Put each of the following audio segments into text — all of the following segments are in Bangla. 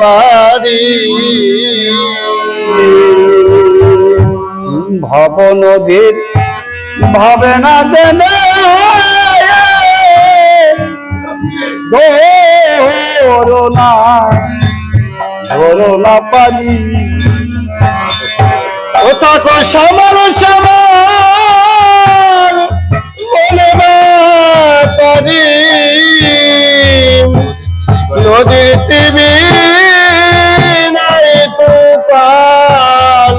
পারি। ভব নদীর ভাবে না জেনে ধরো না ধরো না পারি। ও থাকো সামাল সামাল না পারি। নদীর টিভি নাই তুফান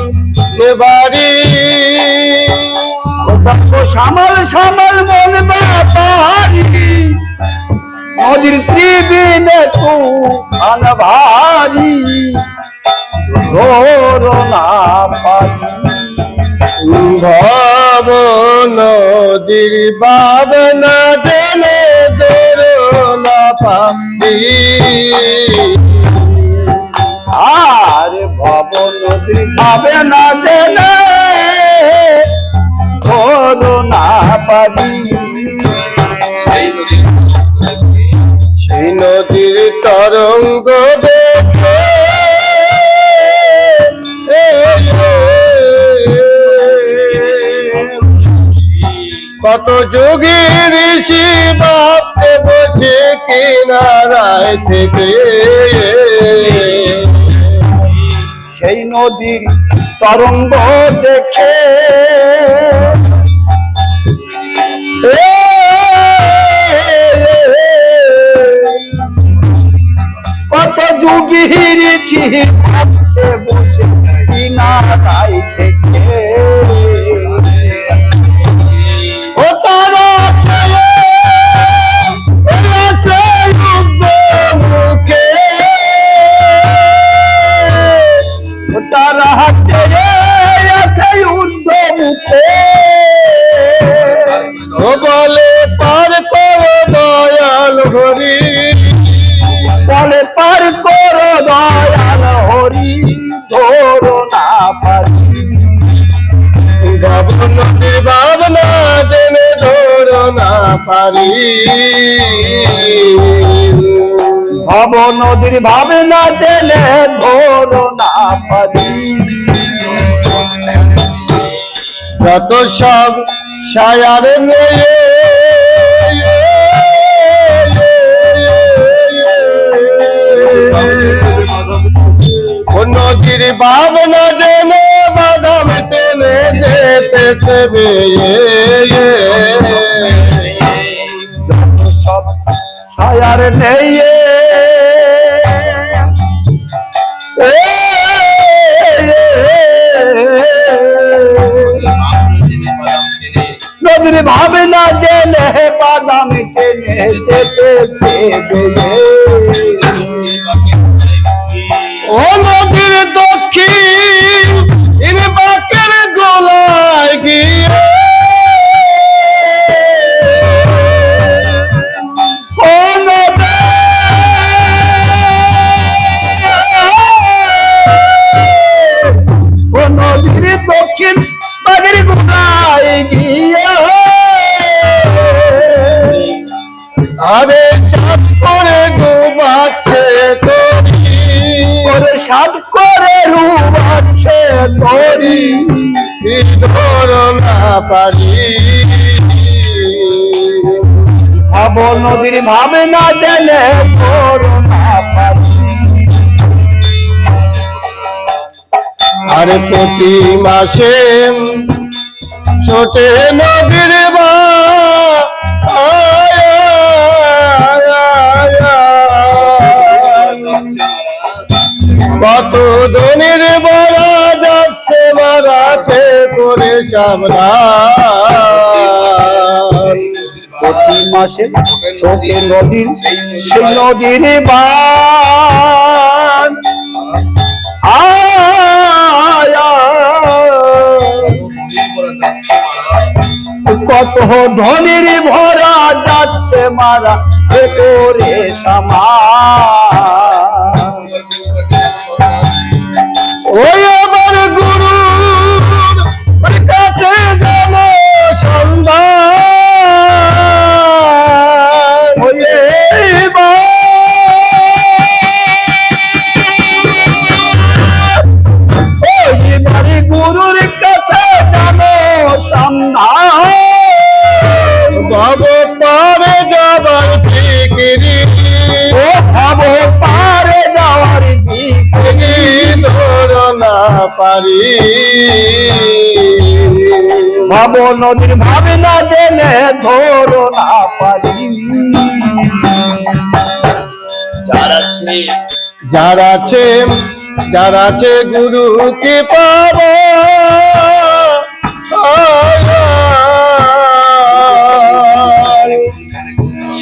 দেখো সামাল সামাল মন ব্যাপারি। নদীর ত্রিবিনে তু আন ভারি। ধরো না পারি। ভব নদীর ভাবনা জেনে পারি আর ভব নদী ভাবে না জেনে না পাবি। সেই নদীর তরঙ্গ কত যোগী ঋষি ভাবতে বসে কিনারায় থেকে? সেই নদীর তরঙ্গ দেখে কত যুগির ছিপছে বসে কিনারাই থেকে? পারি। ভব নদীর ভাবে না জেলে ধরো না পারি। যত সব সায়ার নেয়ে ও নদীর ভাবনা জেনে বাদাম টেনে যেতে সায়ার নেই নজরে ভাবে না জেলে বাদাম টেনে যেতেছে দক্ষিণ বাগের গোড়ায় গিয়ে আরে চাঁদ করে ডুবাচ্ছে তরি। করে সাত করে রুবাচ্ছে তরি। ধর না পারি। ভাব নদীর ভাবে না জেনে ধরো আরে প্রতি মাসে ছোটে নদীর বা। কত ধনির বড়া যাচ্ছে মারাতে করে চামড়া প্রতি মাসে ছোটে নদীর সেই নদীর আয়, আয়। কত ধনির ভরা যাচ্ছে মারা ভেতরে সামা। পারি। ভাব নদীর ভাবে না জেনে ধরো না পারি। যার আছে যার আছে যার আছে গুরুকে পাব।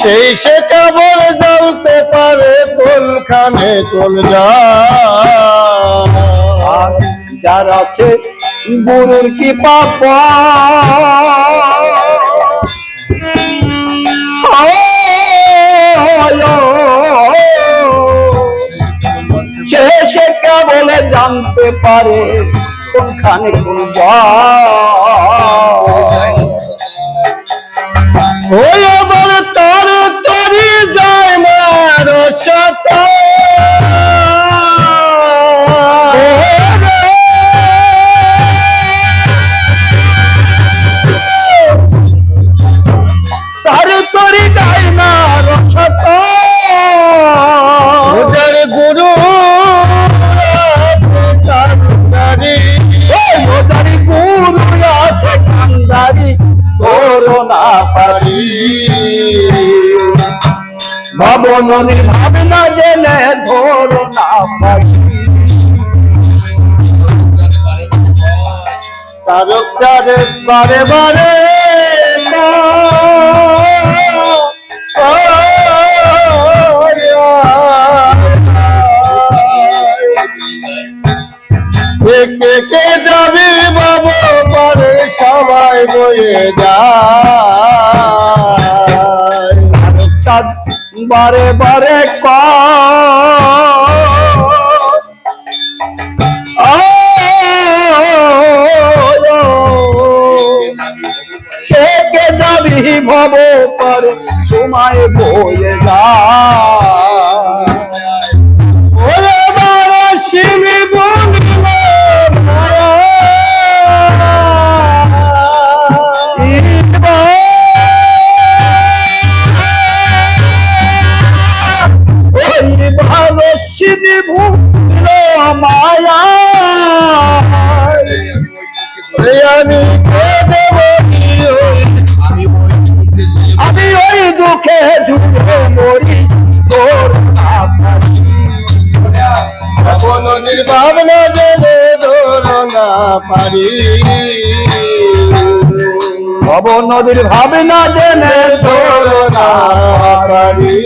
সেই সে কেবল জ্বলতে পারে কোনখানে কোন যা যার আছে গুরুর কি পাপ সে কেবল জানতে পারে কোনখানে কোন ওই তার তরি যায় মার সাথে। কান্দারি করোনা পারি। ভাব নদীর ভাবনা জেনে ধরো না পারি। তারক বারে বারে চাঁদ বারে বারে ক। যাবি ভব পারে সময় বয়ে যায়। ভালো সিদ্ধি মায়া আমি আমি ওই দুঃখে ঝুঁকে মরি তোর না পারি। নদীর ভাবনা জেনে ধর না পারি। ভব নদীর ভাবনা জেনে ধর না পারি।